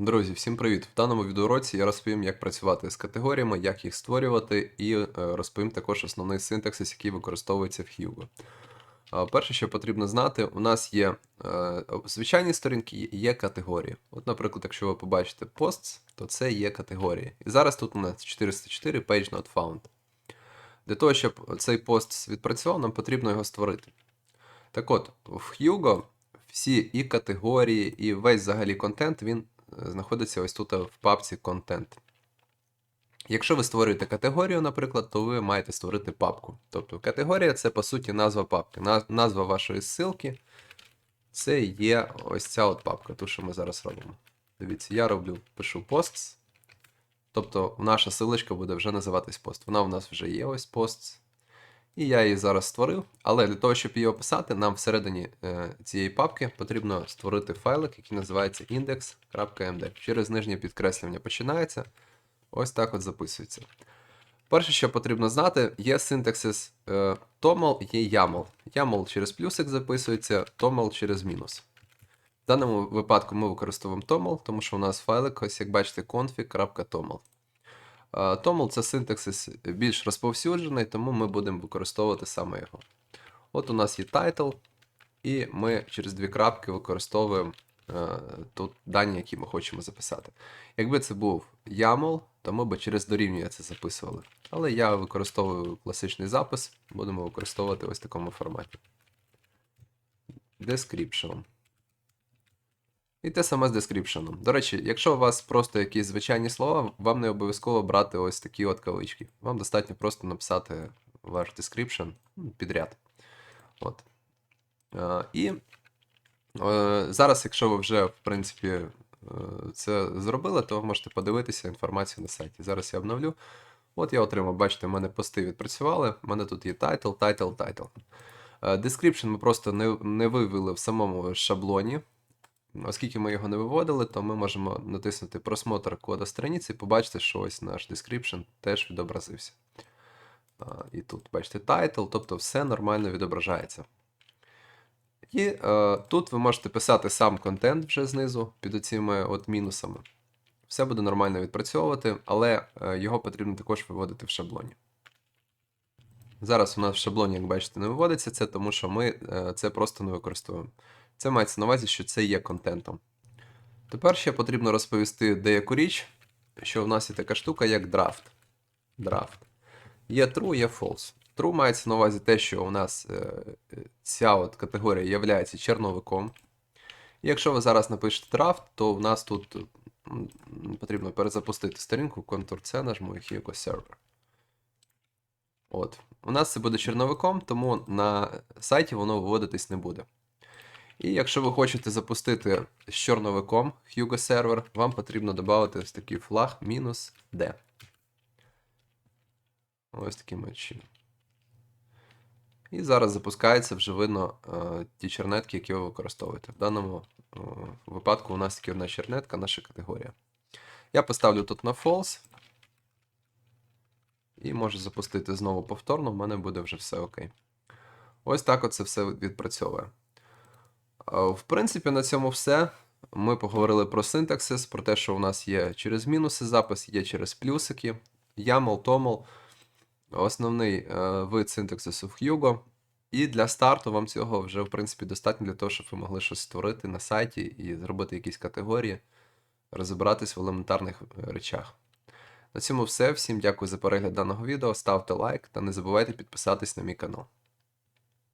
Друзі, всім привіт! В даному відеоуроці я розповім, як працювати з категоріями, як їх створювати, і е, розповім також основний синтаксис, який використовується в Hugo. Перше, що потрібно знати, у нас є е, звичайні сторінки є категорії. От, наприклад, якщо ви побачите posts, то це є категорії. І зараз тут у нас 404 page not found. Для того, щоб цей пост відпрацював, нам потрібно його створити. Так от, в Hugo всі і категорії, і весь взагалі контент він знаходиться ось тут в папці контент. Якщо ви створюєте категорію, наприклад, то ви маєте створити папку. Тобто категорія це по суті назва папки. Назва вашої ссылки це є ось ця от папка, ту, що ми зараз робимо. Дивіться, я роблю, пишу posts. Тобто наша силочка буде вже називатись пост. Вона у нас вже є ось posts. І я її зараз створив, але для того, щоб її описати, нам всередині е, цієї папки потрібно створити файлик, який називається index.md. Через нижнє підкреслювання починається. Ось так от записується. Перше, що потрібно знати, є синтаксис е, toml, є YAML. YAML через плюсик записується, toml через мінус. В даному випадку ми використовуємо toml, тому що у нас файлик, ось як бачите, config.toml. Е, Toml це синтаксис більш розповсюджений, тому ми будемо використовувати саме його. От у нас є title, і ми через дві крапки використовуємо е, тут дані, які ми хочемо записати. Якби це був YAML, то ми б через дорівнює це записували. Але я використовую класичний запис, будемо використовувати ось в такому форматі. Description. І те саме з description. До речі, якщо у вас просто якісь звичайні слова, вам не обов'язково брати ось такі от кавички. Вам достатньо просто написати ваш description підряд. От. Е, і е, зараз, якщо ви вже, в принципі, е, це зробили, то ви можете подивитися інформацію на сайті. Зараз я обновлю. От я отримав, бачите, в мене пости відпрацювали. У мене тут є title, title, title. Description ми просто не, не вивели в самому шаблоні. Оскільки ми його не виводили, то ми можемо натиснути просмотр кода страниці і побачити, що ось наш description теж відобразився. І тут, бачите, title, тобто все нормально відображається. І е, тут ви можете писати сам контент вже знизу під оціми от мінусами. Все буде нормально відпрацьовувати, але е, його потрібно також виводити в шаблоні. Зараз у нас в шаблоні, як бачите, не виводиться це, тому що ми е, це просто не використовуємо. Це мається на увазі, що це є контентом. Тепер ще потрібно розповісти деяку річ, що в нас є така штука, як драфт. Драфт. Є true, є false. True мається на увазі те, що у нас е, е, ця от категорія є черновиком. І якщо ви зараз напишете драфт, то в нас тут потрібно перезапустити сторінку, Ctrl-C нажму і Hugo Server. От. У нас це буде черновиком, тому на сайті воно виводитись не буде. І якщо ви хочете запустити з чорновиком Hugo Server, вам потрібно додати ось такий флаг мінус D. Ось таким чином. І зараз запускається вже видно е, ті чернетки, які ви використовуєте. В даному е, випадку у нас тільки одна чернетка, наша категорія. Я поставлю тут на false. І можу запустити знову повторно, в мене буде вже все окей. Ось так оце все відпрацьовує. Е, В принципі, на цьому все. Ми поговорили про синтаксис, про те, що у нас є через мінуси запис, є через плюсики, YAML, TOML. Основний е, вид синтаксису в Hugo. І для старту вам цього вже, в принципі, достатньо для того, щоб ви могли щось створити на сайті і зробити якісь категорії, розібратись в елементарних е, речах. На цьому все. Всім дякую за перегляд даного відео. Ставте лайк та не забувайте підписатись на мій канал.